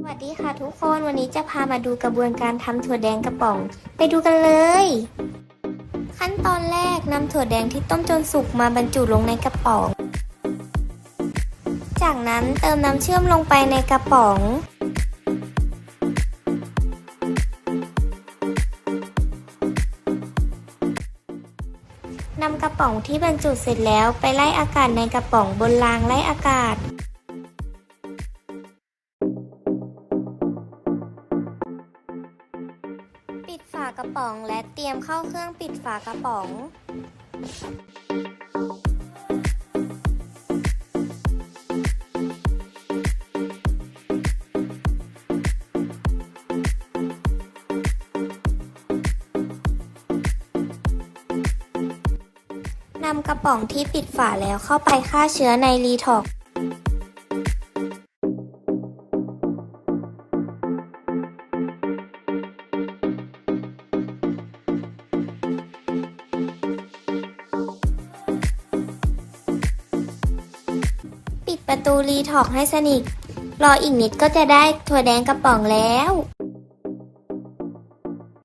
สวัสดีค่ะทุกคนวันนี้จะพามาดูกระบวนการทำถั่วแดงกระป๋อง ไปดูกันเลย ขั้นตอนแรกนำถั่วแดงที่ต้มจนสุกมาบรรจุลงในกระป๋อง จากนั้นเติมน้ำเชื่อมลงไปในกระป๋อง นำกระป๋องที่บรรจุเสร็จแล้วไปไล่อากาศในกระป๋องบนรางไล่อากาศ ปิดฝากระป๋อง และเตรียมเข้าเครื่องปิดฝากระป๋อง นำกระป๋องที่ปิดฝาแล้วเข้าไปฆ่าเชื้อในรีท็อก ปิดประตูรีทอกให้สนิท รออีกนิดก็จะได้ถั่วแดงกระป๋องแล้ว